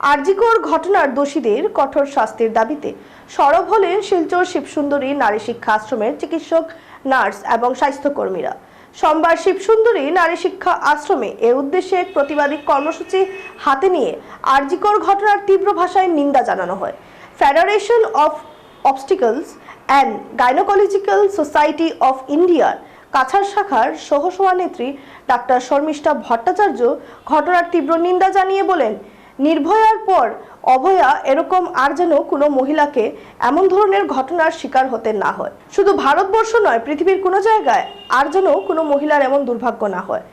আরজিকর ঘটনার দোষীদের কঠোর শাস্তির দাবিতে সরব হলেন শিলচর শিবসুন্দরী নারী শিক্ষা আশ্রমের চিকিৎসক, নার্স এবং স্বাস্থ্যকর্মীরা। সোমবার শিবসুন্দরী নারী শিক্ষা আশ্রমে এ উদ্দেশ্যে এক প্রতিবাদী কর্মসূচি হাতে নিয়ে আরজিকর ঘটনার তীব্র ভাষায় নিন্দা জানানো হয়। Federation of obstetrics and gynaecological society of ইন্ডিয়ার কাছাড় শাখার সহসভানেত্রী ডাক্তার শর্মিষ্ঠা ভট্টাচার্য ঘটনার তীব্র নিন্দা জানিয়ে বলেন নির্ভয়ার পর অভয়া এরকম আর যেন কোনো মহিলাকে এমন ধরনের ঘটনার শিকার হতে না হয়। শুধু ভারতবর্ষ নয়, পৃথিবীর কোনো জায়গায় আর যেন কোনো মহিলার এমন দুর্ভাগ্য না হয়।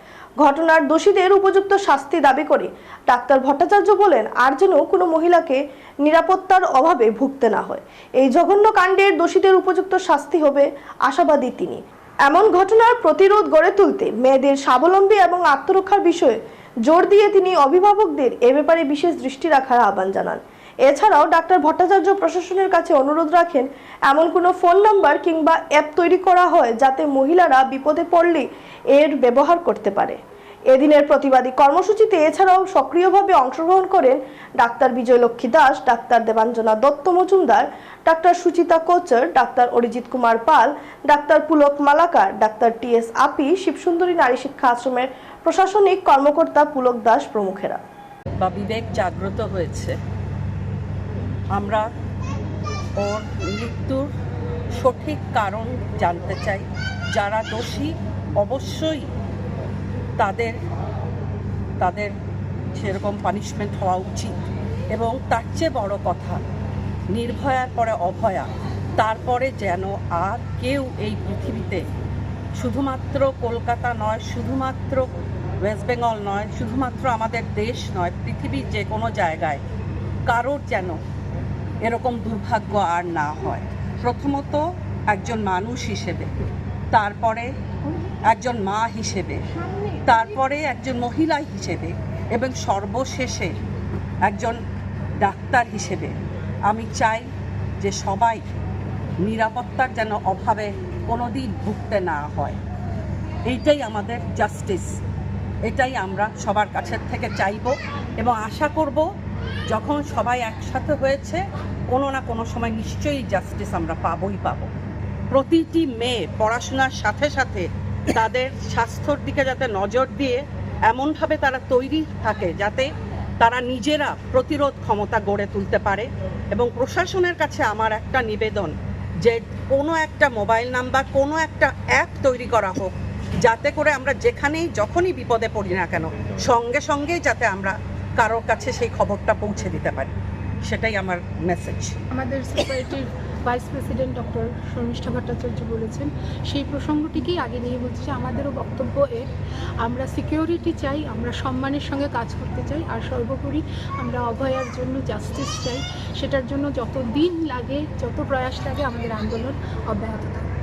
ঘটনার দোষীদের উপযুক্ত শাস্তি দাবি করে ডাক্তার ভট্টাচার্য বলেন, আর যেন কোনো মহিলাকে নিরাপত্তার অভাবে ভুগতে না হয়। এই জঘন্য কাণ্ডের দোষীদের উপযুক্ত শাস্তি হবে আশাবাদী তিনি। এমন ঘটনার প্রতিরোধ গড়ে তুলতে মেয়েদের স্বাবলম্বী এবং আত্মরক্ষার বিষয়ে জোর দিয়ে তিনি অভিভাবকদের এ ব্যাপারে বিশেষ দৃষ্টি রাখার আহ্বান জানান। এছাড়াও ডাক্তার ভট্টাচার্য প্রশাসনের কাছে অনুরোধ রাখেন, এমন কোনো ফোন নাম্বার কিংবা অ্যাপ তৈরি করা হয় যাতে মহিলারা বিপদে পড়লে এর ব্যবহার করতে পারে। এদিনের প্রতিবাদী কর্মসূচিতে এছাড়াও সক্রিয়ভাবে অংশগ্রহণ করেন doctor Vijayalakshmi Das, doctor Debanjana Dutta Majumdar, doctor Suchita Kochar, doctor Arijit Kumar Pal, doctor Pulak Malakar, doctor T S আপি শিবসুন্দরী নারী শিক্ষা আশ্রমের প্রশাসনিক কর্মকর্তা পুলক দাস প্রমুখেরা। বা বিবেক জাগ্রত হয়েছে। আমরা ওর মৃত্যুর সঠিক কারণ জানতে চাই। যারা দোষী, অবশ্যই তাদের তাদের সেরকম পানিশমেন্ট হওয়া উচিত। এবং তার চেয়ে বড় কথা নির্ভয়ার পরে অভয়া। তারপরে যেন আর কেউ এই পৃথিবীতে শুধুমাত্র কলকাতা নয়, শুধুমাত্র ওয়েস্ট বেঙ্গল নয়, শুধুমাত্র আমাদের দেশ নয়, পৃথিবীর যে কোনো জায়গায় কারোর যেন এরকম দুর্ভাগ্য আর না হয়। প্রথমত একজন মানুষ হিসেবে, তারপরে একজন মা হিসেবে, তারপরে একজন মহিলা হিসেবে এবং সর্বশেষে একজন ডাক্তার হিসেবে। আমি চাই যে সবাই নিরাপত্তার যেন অভাবে কোনো দিন ভুগতে না হয়। এইটাই আমাদের জাস্টিস এটাই আমরা সবার কাছের থেকে চাইব এবং আশা করব যখন সবাই একসাথে হয়েছে, কোনো না কোনো সময় নিশ্চয়ই জাস্টিস আমরা পাবই পাবো। প্রতিটি মেয়ে পড়াশোনার সাথে সাথে তাদের স্বাস্থ্যর দিকে যাতে নজর দিয়ে এমনভাবে তারা তৈরি থাকে যাতে তারা নিজেরা প্রতিরোধ ক্ষমতা গড়ে তুলতে পারে এবং প্রশাসনের কাছে আমার একটা নিবেদন যে কোনো একটা মোবাইল নাম্বার, কোনো একটা অ্যাপ তৈরি করা হোক, যাতে করে আমরা যেখানেই, যখনই বিপদে পড়ি না কেন, সঙ্গে সঙ্গেই যাতে আমরা কারোর কাছে সেই খবরটা পৌঁছে দিতে পারি। সেটাই আমার মেসেজ আমাদের সোসাইটির vice president doctor Sharmishtha Bhattacharya বলেছেন, সেই প্রসঙ্গটিকেই আগে নিয়ে বলছি যে আমাদেরও বক্তব্য এর আমরা সিকিউরিটি চাই, আমরা সম্মানের সঙ্গে কাজ করতে চাই, আর সর্বোপরি আমরা অভয়ার জন্য জাস্টিস চাই। সেটার জন্য যত দিন লাগে, যত প্রয়াস লাগে, আমাদের আন্দোলন অব্যাহত থাকবে